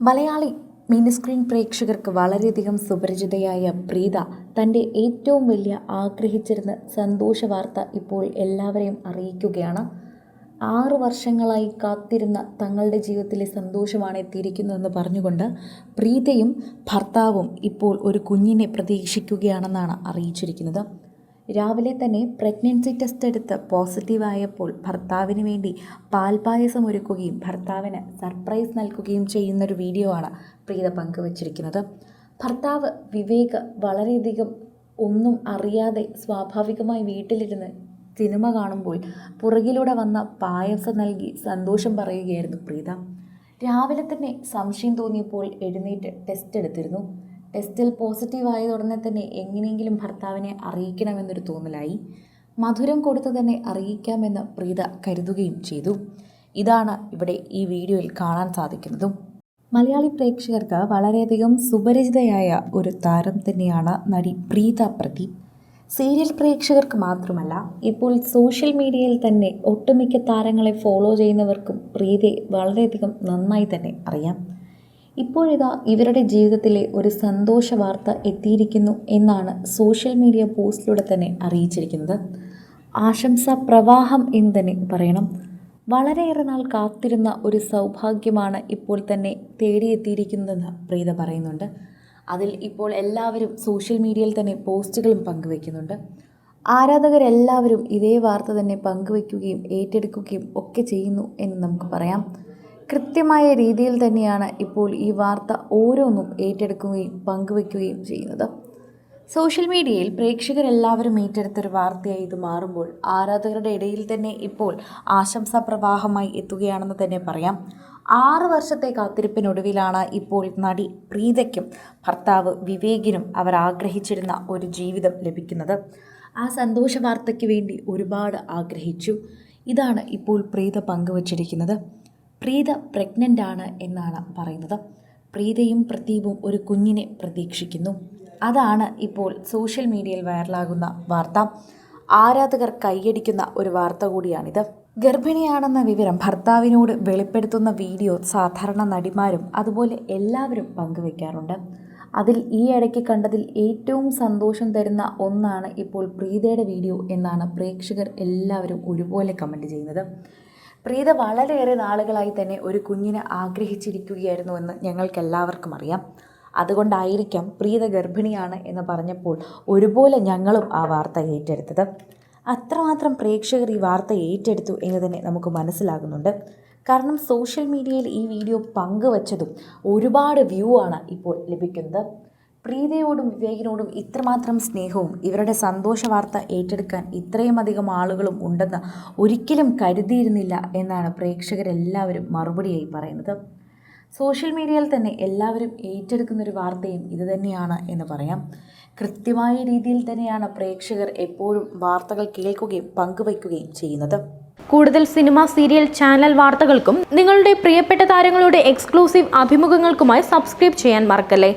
Malayali mini screen പ്രേക്ഷകർക്ക് വളരെയധികം സുപരിചിതയായ പ്രീത തന്റെ ഏറ്റവും വലിയ ആഗ്രഹിച്ചിരുന്ന സന്തോഷ വാർത്ത ഇപ്പോൾ എല്ലാവരെയും അറിയിക്കുകയാണ്. ആറു വർഷങ്ങളായി കാത്തിരുന്ന തങ്ങളുടെ ജീവിതത്തിലെ സന്തോഷമാണ് എത്തിയിരിക്കുന്നതെന്ന് പറഞ്ഞുകൊണ്ട് പ്രീതയും ഭർത്താവും ഇപ്പോൾ ഒരു കുഞ്ഞിനെ പ്രതീക്ഷിക്കുകയാണെന്നാണ് അറിയിച്ചിരിക്കുന്നത്. രാവിലെ തന്നെ പ്രഗ്നൻസി ടെസ്റ്റ് എടുത്ത് പോസിറ്റീവായപ്പോൾ ഭർത്താവിന് വേണ്ടി പാൽപായസം ഒരുക്കുകയും ഭർത്താവിന് സർപ്രൈസ് നൽകുകയും ചെയ്യുന്നൊരു വീഡിയോ ആണ് പ്രീത പങ്കുവച്ചിരിക്കുന്നത്. ഭർത്താവ് വിവേക് വളരെയധികം ഒന്നും അറിയാതെ സ്വാഭാവികമായി വീട്ടിലിരുന്ന് സിനിമ കാണുമ്പോൾ പുറകിലൂടെ വന്ന പായസം നൽകി സന്തോഷം പറയുകയായിരുന്നു പ്രീത. രാവിലെ തന്നെ സംശയം തോന്നിയപ്പോൾ എഴുന്നേറ്റ് ടെസ്റ്റ് എടുത്തിരുന്നു. ടെസ്റ്റിൽ ആയത് ഉടനെ തന്നെ എങ്ങനെയെങ്കിലും ഭർത്താവിനെ അറിയിക്കണമെന്നൊരു തോന്നലായി. മധുരം കൊടുത്തു തന്നെ അറിയിക്കാമെന്ന് പ്രീത കരുതുകയും ചെയ്തു. ഇതാണ് ഇവിടെ ഈ വീഡിയോയിൽ കാണാൻ സാധിക്കുന്നതും. മലയാളി പ്രേക്ഷകർക്ക് വളരെയധികം സുപരിചിതയായ ഒരു താരം തന്നെയാണ് നടി പ്രീത പ്രദീപ്. സീരിയൽ പ്രേക്ഷകർക്ക് മാത്രമല്ല ഇപ്പോൾ സോഷ്യൽ മീഡിയയിൽ തന്നെ ഒട്ടുമിക്ക താരങ്ങളെ ഫോളോ ചെയ്യുന്നവർക്കും പ്രീതയെ വളരെയധികം നന്നായി തന്നെ അറിയാം. ഇപ്പോഴിതാ ഇവരുടെ ജീവിതത്തിലെ ഒരു സന്തോഷ വാർത്ത എത്തിയിരിക്കുന്നു എന്നാണ് സോഷ്യൽ മീഡിയ പോസ്റ്റിലൂടെ തന്നെ അറിയിച്ചിരിക്കുന്നത്. ആശംസ പ്രവാഹം എന്ന് തന്നെ പറയണം. വളരെയേറെ നാൾ കാത്തിരുന്ന ഒരു സൗഭാഗ്യമാണ് ഇപ്പോൾ തന്നെ തേടിയെത്തിയിരിക്കുന്നതെന്ന് പ്രീത പറയുന്നുണ്ട്. അതിൽ ഇപ്പോൾ എല്ലാവരും സോഷ്യൽ മീഡിയയിൽ തന്നെ പോസ്റ്റുകളും പങ്കുവയ്ക്കുന്നുണ്ട് ആരാധകരെല്ലാവരും ഇതേ വാർത്ത തന്നെ പങ്കുവയ്ക്കുകയും ഏറ്റെടുക്കുകയും ഒക്കെ ചെയ്യുന്നു എന്ന് നമുക്ക് പറയാം. കൃത്യമായ രീതിയിൽ തന്നെയാണ് ഇപ്പോൾ ഈ വാർത്ത ഓരോന്നും ഏറ്റെടുക്കുകയും പങ്കുവെക്കുകയും ചെയ്യുന്നത്. സോഷ്യൽ മീഡിയയിൽ പ്രേക്ഷകരെല്ലാവരും ഏറ്റെടുത്തൊരു വാർത്തയായി ഇത് മാറുമ്പോൾ ആരാധകരുടെ ഇടയിൽ തന്നെ ഇപ്പോൾ ആശംസാ പ്രവാഹമായി എത്തുകയാണെന്ന് തന്നെ പറയാം. ആറ് വർഷത്തെ കാത്തിരിപ്പിനൊടുവിലാണ് ഇപ്പോൾ നടി പ്രീതയ്ക്കും ഭർത്താവ് വിവേകിനും അവർ ആഗ്രഹിച്ചിരുന്ന ഒരു ജീവിതം ലഭിക്കുന്നത്. ആ സന്തോഷ വാർത്തയ്ക്ക് വേണ്ടി ഒരുപാട് ആഗ്രഹിച്ചു. ഇതാണ് ഇപ്പോൾ പ്രീത പങ്കുവച്ചിരിക്കുന്നത്. പ്രീത പ്രഗ്നന്റ് ആണ് എന്നാണ് പറയുന്നത്. പ്രീതയും പ്രദീപും ഒരു കുഞ്ഞിനെ പ്രതീക്ഷിക്കുന്നു. അതാണ് ഇപ്പോൾ സോഷ്യൽ മീഡിയയിൽ വൈറലാകുന്ന വാർത്ത. ആരാധകർ കൈയടിക്കുന്ന ഒരു വാർത്ത കൂടിയാണിത്. ഗർഭിണിയാണെന്ന വിവരം ഭർത്താവിനോട് വെളിപ്പെടുത്തുന്ന വീഡിയോ സാധാരണ നടിമാരും അതുപോലെ എല്ലാവരും പങ്കുവെക്കാറുണ്ട്. അതിൽ ഈ ഇടയ്ക്ക് കണ്ടതിൽ ഏറ്റവും സന്തോഷം തരുന്ന ഒന്നാണ് ഇപ്പോൾ പ്രീതയുടെ വീഡിയോ എന്നാണ് പ്രേക്ഷകർ എല്ലാവരും ഒരുപോലെ കമന്റ് ചെയ്യുന്നത്. പ്രീത വളരെയേറെ നാളുകളായി തന്നെ ഒരു കുഞ്ഞിനെ ആഗ്രഹിച്ചിരിക്കുകയായിരുന്നുവെന്ന് ഞങ്ങൾക്കെല്ലാവർക്കും അറിയാം. അതുകൊണ്ടായിരിക്കാം പ്രീത ഗർഭിണിയാണ് എന്ന് പറഞ്ഞപ്പോൾ ഒരുപോലെ ഞങ്ങളും ആ വാർത്ത ഏറ്റെടുത്തത്. അത്രമാത്രം പ്രേക്ഷകർ ഈ വാർത്ത ഏറ്റെടുത്തു എന്ന് തന്നെ നമുക്ക് മനസ്സിലാകുന്നുണ്ട്. കാരണം സോഷ്യൽ മീഡിയയിൽ ഈ വീഡിയോ പങ്കുവച്ചതും ഒരുപാട് വ്യൂ ആണ് ഇപ്പോൾ ലഭിക്കുന്നത്. പ്രീതയോടും വിവേകിനോടും ഇത്രമാത്രം സ്നേഹവും ഇവരുടെ സന്തോഷ വാർത്ത ഏറ്റെടുക്കാൻ ഇത്രയും അധികം ആളുകളും ഉണ്ടെന്ന് ഒരിക്കലും കരുതിയിരുന്നില്ല എന്നാണ് പ്രേക്ഷകരെല്ലാവരും മറുപടിയായി പറയുന്നത്. സോഷ്യൽ മീഡിയയിൽ തന്നെ എല്ലാവരും ഏറ്റെടുക്കുന്നൊരു വാർത്തയും ഇതുതന്നെയാണ് എന്ന് പറയാം. കൃത്യമായ രീതിയിൽ തന്നെയാണ് പ്രേക്ഷകർ എപ്പോഴും വാർത്തകൾ കേൾക്കുകയും പങ്കുവയ്ക്കുകയും ചെയ്യുന്നത്. കൂടുതൽ സിനിമ സീരിയൽ ചാനൽ വാർത്തകൾക്കും നിങ്ങളുടെ പ്രിയപ്പെട്ട താരങ്ങളുടെ എക്സ്ക്ലൂസീവ് അഭിമുഖങ്ങൾക്കുമായി സബ്സ്ക്രൈബ് ചെയ്യാൻ മറക്കല്ലേ?